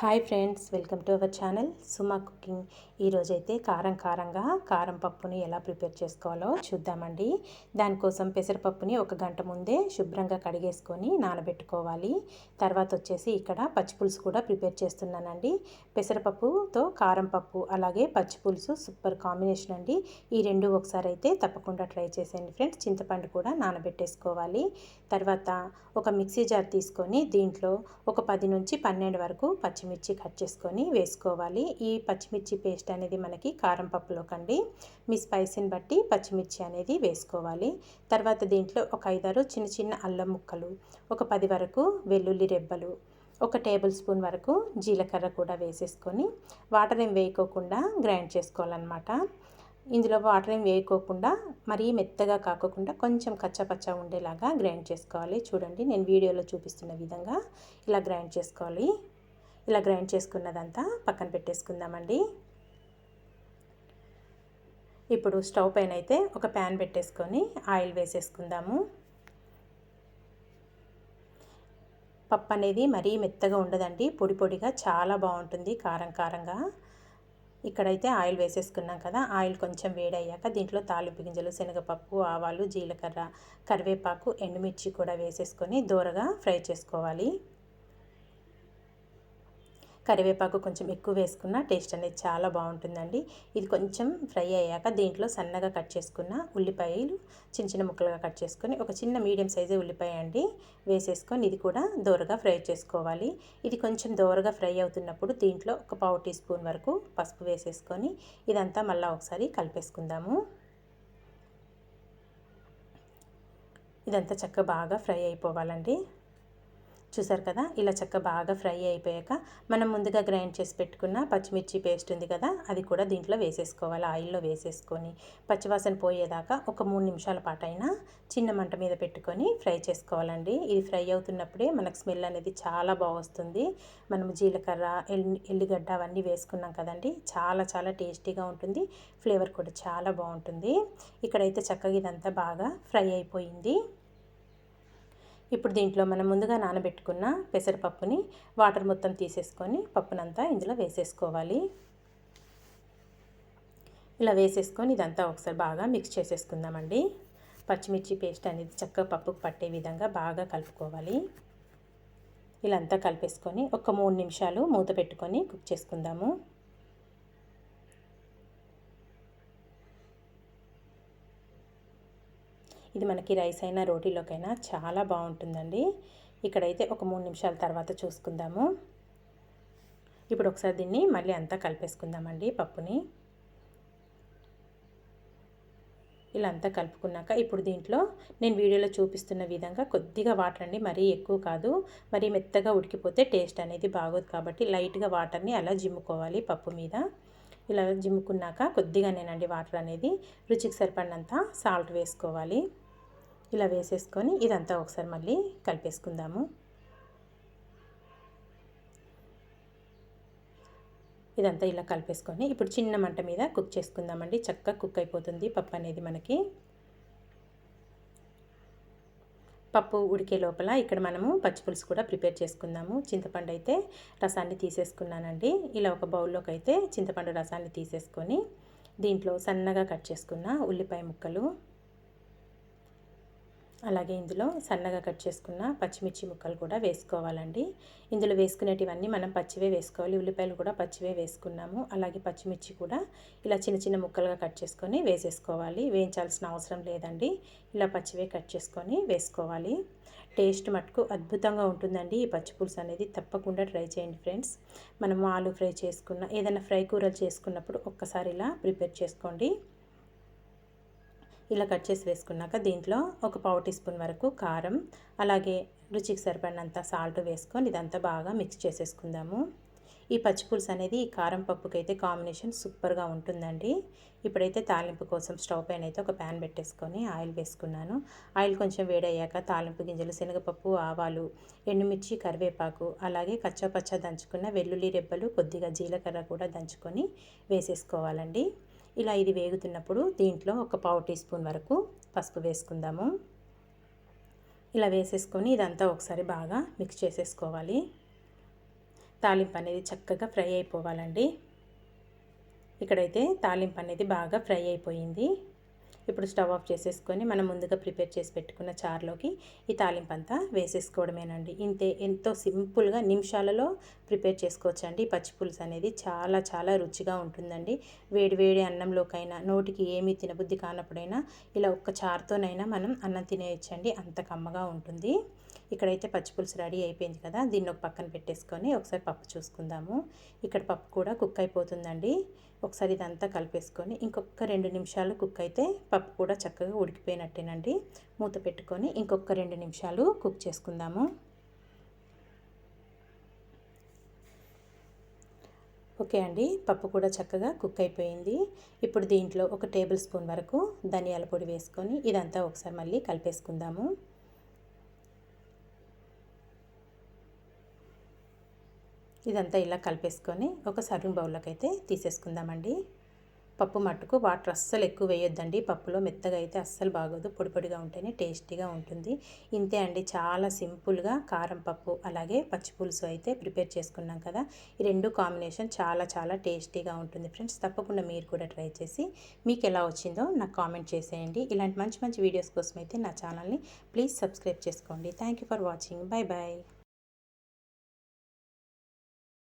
Hi friends welcome to our channel Suma cooking. ఈరోజైతే కారం కారంగా కారం పప్పుని ఎలా ప్రిపేర్ చేసుకోవాలో చూద్దామండి. దానికోసం పెసరపప్పుని ఒక గంట ముందే శుభ్రంగా కడిగేసుకొని నానబెట్టుకోవాలి. తర్వాత వచ్చేసి ఇక్కడ పచ్చిపులుసు కూడా ప్రిపేర్ చేస్తున్నానండి. పెసరపప్పుతో కారం పప్పు అలాగే పచ్చిపులుసు సూపర్ కాంబినేషన్ అండి. ఈ రెండు ఒకసారి అయితే తప్పకుండా ట్రై చేసేయండి ఫ్రెండ్స్. చింతపండు కూడా నానబెట్టేసుకోవాలి. తర్వాత ఒక మిక్సీ జార్ తీసుకొని దీంట్లో ఒక పది నుంచి పన్నెండు వరకు పచ్చిమిర్చి కట్ చేసుకొని వేసుకోవాలి. ఈ పచ్చిమిర్చి పేస్ట్ అనేది మనకి కారం పప్పులోకండి మీ స్పైసీని బట్టి పచ్చిమిర్చి అనేది వేసుకోవాలి. తర్వాత దీంట్లో ఒక ఐదారు చిన్న చిన్న అల్లం ముక్కలు ఒక పది వరకు వెల్లుల్లి రెబ్బలు ఒక టేబుల్ స్పూన్ వరకు జీలకర్ర కూడా వేసేసుకొని వాటర్ ఏం వేయకోకుండా గ్రైండ్ చేసుకోవాలన్నమాట. ఇందులో వాటర్ ఏం వేయకోకుండా మరీ మెత్తగా కాకోకుండా కొంచెం కచ్చపచ్చ ఉండేలాగా గ్రైండ్ చేసుకోవాలి. చూడండి నేను వీడియోలో చూపిస్తున్న విధంగా ఇలా గ్రైండ్ చేసుకోవాలి. ఇలా గ్రైండ్ చేసుకున్నదంతా పక్కన పెట్టేసుకుందామండి. ఇప్పుడు స్టవ్ పైన అయితే ఒక ప్యాన్ పెట్టేసుకొని ఆయిల్ వేసేసుకుందాము. పప్పు అనేది మరీ మెత్తగా ఉండదండి పొడి పొడిగా చాలా బాగుంటుంది కారం కారంగా. ఇక్కడైతే ఆయిల్ వేసేసుకున్నాం కదా ఆయిల్ కొంచెం వేడయ్యాక దీంట్లో తాలింపు గింజలు శనగపప్పు ఆవాలు జీలకర్ర కరివేపాకు ఎండుమిర్చి కూడా వేసేసుకొని దూరగా ఫ్రై చేసుకోవాలి. కరివేపాకు కొంచెం ఎక్కువ వేసుకున్న టేస్ట్ అనేది చాలా బాగుంటుందండి. ఇది కొంచెం ఫ్రై అయ్యాక దీంట్లో సన్నగా కట్ చేసుకున్న ఉల్లిపాయలు చిన్న చిన్న ముక్కలుగా కట్ చేసుకొని ఒక చిన్న మీడియం సైజు ఉల్లిపాయ అండి వేసేసుకొని ఇది కూడా దోరగా ఫ్రై చేసుకోవాలి. ఇది కొంచెం దోరగా ఫ్రై అవుతున్నప్పుడు దీంట్లో ఒక పావు టీ స్పూన్ వరకు పసుపు వేసేసుకొని ఇదంతా మళ్ళీ ఒకసారి కలిపేసుకుందాము. ఇదంతా చక్కగా బాగా ఫ్రై అయిపోవాలండి. చూసారు కదా ఇలా చక్క బాగా ఫ్రై అయిపోయాక మనం ముందుగా గ్రైండ్ చేసి పెట్టుకున్న పచ్చిమిర్చి పేస్ట్ ఉంది కదా అది కూడా దీంట్లో వేసేసుకోవాలి ఆయిల్లో వేసేసుకొని. పచ్చివాసన పోయేదాకా ఒక మూడు నిమిషాల పాటైనా చిన్న మంట మీద పెట్టుకొని ఫ్రై చేసుకోవాలండి. ఇది ఫ్రై అవుతున్నప్పుడే మనకు స్మెల్ అనేది చాలా బాగొస్తుంది మనం జీలకర్ర ఎల్లిగడ్డ అవన్నీ వేసుకున్నాం కదండి చాలా చాలా టేస్టీగా ఉంటుంది. ఫ్లేవర్ కూడా చాలా బాగుంటుంది. ఇక్కడైతే చక్కగా ఇదంతా బాగా ఫ్రై అయిపోయింది. ఇప్పుడు దీంట్లో మనం ముందుగా నానబెట్టుకున్న పెసరపప్పుని వాటర్ మొత్తం తీసేసుకొని పప్పునంతా ఇందులో వేసేసుకోవాలి. ఇలా వేసేసుకొని ఇదంతా ఒకసారి బాగా మిక్స్ చేసేసుకుందామండి. పచ్చిమిర్చి పేస్ట్ అనేది చక్కగా పప్పుకు పట్టే విధంగా బాగా కలుపుకోవాలి. ఇలా అంతా కలిపేసుకొని ఒక మూడు నిమిషాలు మూత పెట్టుకొని కుక్ చేసుకుందాము. ఇది మనకి రైస్ అయినా రోటీలోకైనా చాలా బాగుంటుందండి. ఇక్కడైతే ఒక మూడు నిమిషాల తర్వాత చూసుకుందాము. ఇప్పుడు ఒకసారి దీన్ని మళ్ళీ అంతా కలిపేసుకుందామండి పప్పుని. ఇలా అంతా కలుపుకున్నాక ఇప్పుడు దీంట్లో నేను వీడియోలో చూపిస్తున్న విధంగా కొద్దిగా వాటర్ అండి మరీ ఎక్కువ కాదు. మరీ మెత్తగా ఉడికిపోతే టేస్ట్ అనేది బాగోదు కాబట్టి లైట్గా వాటర్ని అలా జిమ్ముకోవాలి పప్పు మీద. ఇలా జిమ్ముకున్నాక కొద్దిగా నేనండి వాటర్ అనేది రుచికి సరిపడినంత సాల్ట్ వేసుకోవాలి. ఇలా వేసేసుకొని ఇదంతా ఒకసారి మళ్ళీ కలిపేసుకుందాము. ఇదంతా ఇలా కలిపేసుకొని ఇప్పుడు చిన్న మంట మీద కుక్ చేసుకుందామండి. చక్కగా కుక్ అయిపోతుంది పప్పు అనేది మనకి. పప్పు ఉడికే లోపల ఇక్కడ మనము పచ్చిపులుసు కూడా ప్రిపేర్ చేసుకుందాము. చింతపండు అయితే రసాన్ని తీసేసుకున్నానండి. ఇలా ఒక బౌల్లోకి అయితే చింతపండు రసాన్ని తీసేసుకొని దీంట్లో సన్నగా కట్ చేసుకున్న ఉల్లిపాయ ముక్కలు అలాగే ఇందులో సన్నగా కట్ చేసుకున్న పచ్చిమిర్చి ముక్కలు కూడా వేసుకోవాలండి. ఇందులో వేసుకునేటివన్నీ మనం పచ్చివే వేసుకోవాలి. ఉల్లిపాయలు కూడా పచ్చివే వేసుకున్నాము. అలాగే పచ్చిమిర్చి కూడా ఇలా చిన్న చిన్న ముక్కలుగా కట్ చేసుకొని వేసేసుకోవాలి. వేయించాల్సిన అవసరం లేదండి. ఇలా పచ్చివే కట్ చేసుకొని వేసుకోవాలి. టేస్ట్ మటుకు అద్భుతంగా ఉంటుందండి. ఈ పచ్చి పులుసు అనేది తప్పకుండా ట్రై చేయండి ఫ్రెండ్స్. మనం ఆలు ఫ్రై చేసుకున్న ఏదైనా ఫ్రై కూరలు చేసుకున్నప్పుడు ఒక్కసారి ఇలా ప్రిపేర్ చేసుకోండి. ఇలా కట్ చేసి వేసుకున్నాక దీంట్లో ఒక పావు టీ స్పూన్ వరకు కారం అలాగే రుచికి సరిపడినంత సాల్ట్ వేసుకొని ఇదంతా బాగా మిక్స్ చేసేసుకుందాము. ఈ పచ్చిపులుసు అనేది ఈ కారం పప్పుకైతే కాంబినేషన్ సూపర్గా ఉంటుందండి. ఇప్పుడైతే తాలింపు కోసం స్టవ్ పైన అయితే ఒక ప్యాన్ పెట్టేసుకొని ఆయిల్ వేసుకున్నాను. ఆయిల్ కొంచెం వేడయ్యాక తాలింపు గింజలు శనగపప్పు ఆవాలు ఎండుమిర్చి కరివేపాకు అలాగే కచ్చాపచ్చ దంచుకున్న వెల్లుల్లి రెబ్బలు కొద్దిగా జీలకర్ర కూడా దంచుకొని వేసేసుకోవాలండి. ఇలా ఇది వేగుతున్నప్పుడు దీంట్లో ఒక పావు టీ స్పూన్ వరకు పసుపు వేసుకుందాము. ఇలా వేసేసుకొని ఇదంతా ఒకసారి బాగా మిక్స్ చేసేసుకోవాలి. తాలింపు అనేది చక్కగా ఫ్రై అయిపోవాలండి. ఇక్కడైతే తాలింపు అనేది బాగా ఫ్రై అయిపోయింది. ఇప్పుడు స్టవ్ ఆఫ్ చేసేసుకొని మనం ముందుగా ప్రిపేర్ చేసి పెట్టుకున్న చారులోకి ఈ తాలింపు అంతా వేసేసుకోవడమేనండి. ఇంతే ఎంతో సింపుల్గా నిమిషాలలో ప్రిపేర్ చేసుకోవచ్చండి. పచ్చి పులుసు అనేది చాలా చాలా రుచిగా ఉంటుందండి. వేడి వేడి అన్నంలోకైనా నోటికి ఏమీ తినబుద్ధి కానప్పుడైనా ఇలా ఒక్క చారుతోనైనా మనం అన్నం తినేయచ్చండి. అంత కమ్మగా ఉంటుంది. ఇక్కడైతే పచ్చిపులుసు రెడీ అయిపోయింది కదా దీన్ని ఒక పక్కన పెట్టేసుకొని ఒకసారి పప్పు చూసుకుందాము. ఇక్కడ పప్పు కూడా కుక్ అయిపోతుందండి. ఒకసారి ఇదంతా కలిపేసుకొని ఇంకొక రెండు నిమిషాలు కుక్ అయితే పప్పు కూడా చక్కగా ఉడికిపోయినట్టేనండి. మూత పెట్టుకొని ఇంకొక రెండు నిమిషాలు కుక్ చేసుకుందాము. ఓకే అండి పప్పు కూడా చక్కగా కుక్ అయిపోయింది. ఇప్పుడు దీంట్లో ఒక టేబుల్ స్పూన్ వరకు ధనియాల పొడి వేసుకొని ఇదంతా ఒకసారి మళ్ళీ కలిపేసుకుందాము. ఇదంతా ఇలా కలిపేసుకొని ఒక సర్వింగ్ బౌల్లోకి అయితే తీసేసుకుందామండి. పప్పు మట్టుకు వాటర్ అస్సలు ఎక్కువ వేయొద్దండి. పప్పులో మెత్తగా అయితే అస్సలు బాగోదు. పొడి పొడిగా ఉంటేనే టేస్టీగా ఉంటుంది. ఇంతే అండి. చాలా సింపుల్గా కారం పప్పు అలాగే పచ్చి పులుసు అయితే ప్రిపేర్ చేసుకున్నాం కదా. ఈ రెండు కాంబినేషన్ చాలా చాలా టేస్టీగా ఉంటుంది ఫ్రెండ్స్. తప్పకుండా మీరు కూడా ట్రై చేసి మీకు ఎలా వచ్చిందో నాకు కామెంట్ చేసేయండి. ఇలాంటి మంచి మంచి వీడియోస్ కోసం అయితే నా ఛానల్ని ప్లీజ్ సబ్స్క్రైబ్ చేసుకోండి. Thank you for watching. Bye bye